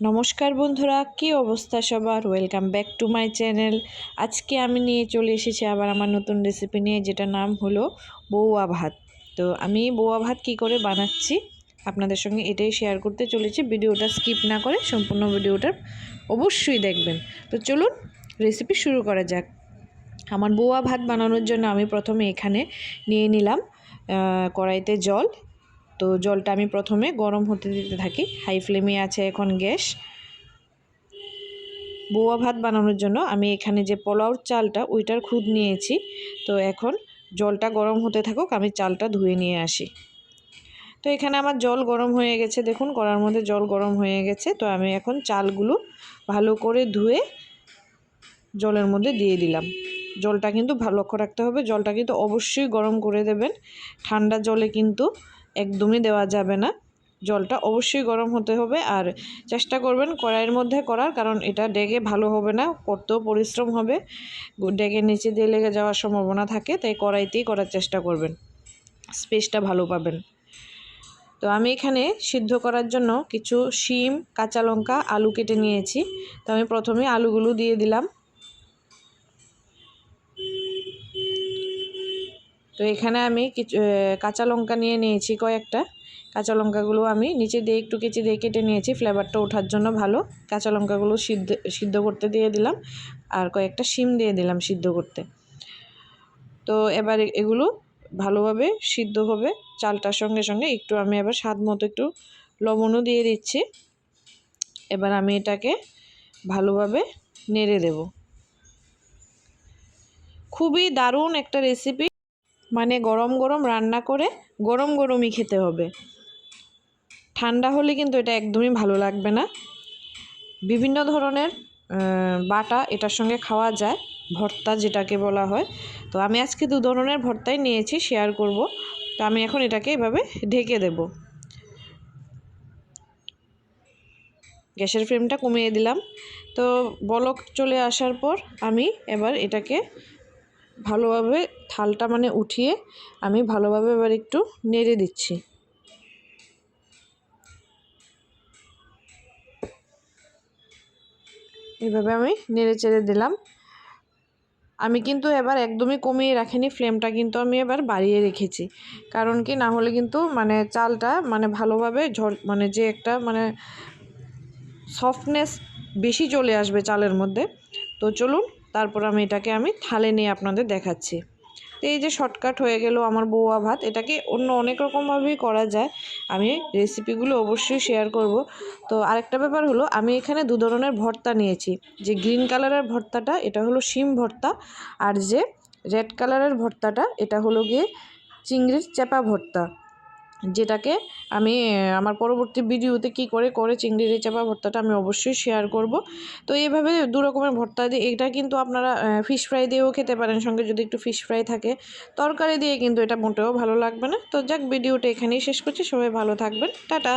নমস্কার বন্ধুরা, কি অবস্থা সবার? Welcome back to my channel আজকে আমি নিয়ে চলে এসেছি আবার আমার নতুন রেসিপি নিয়ে যেটা নাম হলো বৌয়া ভাত। তো আমি বৌয়া ভাত কি করে বানাচ্ছি আপনাদের সঙ্গে এটাই শেয়ার করতে চলেছি। ভিডিওটা স্কিপ না করে সম্পূর্ণ ভিডিওটা অবশ্যই দেখবেন। তো চলুন রেসিপি শুরু করা যাক। আমার বৌয়া ভাত বানানোর জন্য আমি প্রথমে এখানে নিয়ে নিলাম কড়াইতে জল তো জলটা আমি প্রথমে গরম হতে দিতে থাকি। হাই ফ্লেমে আছে এখন গ্যাস। বোয়া ভাত বানানোর জন্য আমি এখানে যে পোলাওর চালটা, ওইটার খুদ নিয়েছি। তো এখন জলটা গরম হতে থাকুক, আমি চালটা ধুয়ে নিয়ে আসি। তো এখানে আমার জল গরম হয়ে গেছে, দেখুন কড়ার মধ্যে জল গরম হয়ে গেছে। তো আমি এখন চালগুলো ভালো করে ধুয়ে জলের মধ্যে দিয়ে দিলাম। জলটা কিন্তু লক্ষ্য রাখতে হবে, জলটা কিন্তু অবশ্যই গরম করে দেবেন। ঠান্ডা জলে কিন্তু একদমই দেওয়া যাবে না। জলটা অবশ্যই গরম হতে হবে আর চেষ্টা করবেন কড়াইয়ের মধ্যে করার, কারণ এটা ডেগে ভালো হবে না, করতেও পরিশ্রম হবে। ডেগে নিচে দিয়ে লেগে যাওয়ার সম্ভাবনা থাকে, তাই কড়াইতেই করার চেষ্টা করবেন। স্পেসটা ভালো পাবেন। তো আমি এখানে সিদ্ধ করার জন্য কিছু শিম, কাঁচা লঙ্কা, আলু কেটে নিয়েছি। তো আমি প্রথমে আলুগুলো দিয়ে দিলাম। তো এখানে আমি কিছু কাঁচা লঙ্কা নিয়ে নিয়েছি কয়েকটা। কাঁচা লঙ্কাগুলো আমি নিচে দিয়ে একটু কেচে দিয়ে কেটে নিয়েছি। ফ্লেভারটা ওঠার জন্য ভালো। কাঁচা লঙ্কাগুলো সিদ্ধ সিদ্ধ করতে দিয়ে দিলাম। আর কয়েকটা শিম দিয়ে দিলাম সিদ্ধ করতে। তো এবার এগুলো ভালোভাবে সিদ্ধ হবে। চালটার সঙ্গে সঙ্গে একটু আমি এবার স্বাদ মতো একটু লবণও দিয়ে দিচ্ছি। এবার আমি এটাকে ভালোভাবে নেড়ে দেব। খুবই দারুণ একটা রেসিপি মানে গরম গরম রান্না করে গরম গরমই খেতে হবে। ঠান্ডা হলে কিন্তু এটা একদমই ভালো লাগবে না। বিভিন্ন ধরনের বাটা এটার সঙ্গে খাওয়া যায়, ভর্তা যেটাকে বলা হয়। তো আমি আজকে দু ধরনের ভর্তাই নিয়েছি শেয়ার করব। তো আমি এখন এটাকে এভাবে ঢেকে দেব। গ্যাসের ফ্লেমটা কমিয়ে দিলাম। তো বলক চলে আসার পর আমি এবার এটাকে ভালোভাবে থালটা মানে উঠিয়ে আমি ভালোভাবে এবার একটু নেড়ে দিচ্ছি। এভাবে আমি নেড়ে চেড়ে দিলাম। আমি কিন্তু এবার একদমই কমিয়ে রাখিনি, ফ্লেমটা কিন্তু আমি এবার বাড়িয়ে রেখেছি। কারণ কি, না হলে কিন্তু মানে চালটা মানে ভালোভাবে ঝড় মানে যে একটা মানে সফটনেস বেশি চলে আসবে চালের মধ্যে। তো চলুন তারপর আমি এটাকে আমি থালে নিয়ে আপনাদের দেখাচ্ছি। তো এই যে শর্টকাট হয়ে গেল আমার বৌয়া ভাত, এটাকে অন্য অনেক রকমভাবেই করা যায়। আমি রেসিপিগুলো অবশ্যই শেয়ার করব। তো আরেকটা ব্যাপার হলো, আমি এখানে দু ধরনের ভর্তা নিয়েছি। যে গ্রিন কালারের ভর্তাটা, এটা হলো শিম ভর্তা, আর যে রেড কালারের ভর্তাটা, এটা হলো গিয়ে চিংড়ির চেপা ভর্তা। যেটাকে আমি আমার পরবর্তী ভিডিওতে কি করে করে চিংড়ির চাপা ভর্তাটা আমি অবশ্যই শেয়ার করব। তো এইভাবে দু রকমের ভর্তা দিয়ে, এটা কিন্তু আপনারা ফিশ ফ্রাই দিয়েও খেতে পারেন। সঙ্গে যদি একটু ফিশ ফ্রাই থাকে, তরকারি দিয়ে কিন্তু এটা মোটেও ভালো লাগবে না। তো যাক, ভিডিওটা এখানেই শেষ করছি। সবাই ভালো থাকবেন। টাটা!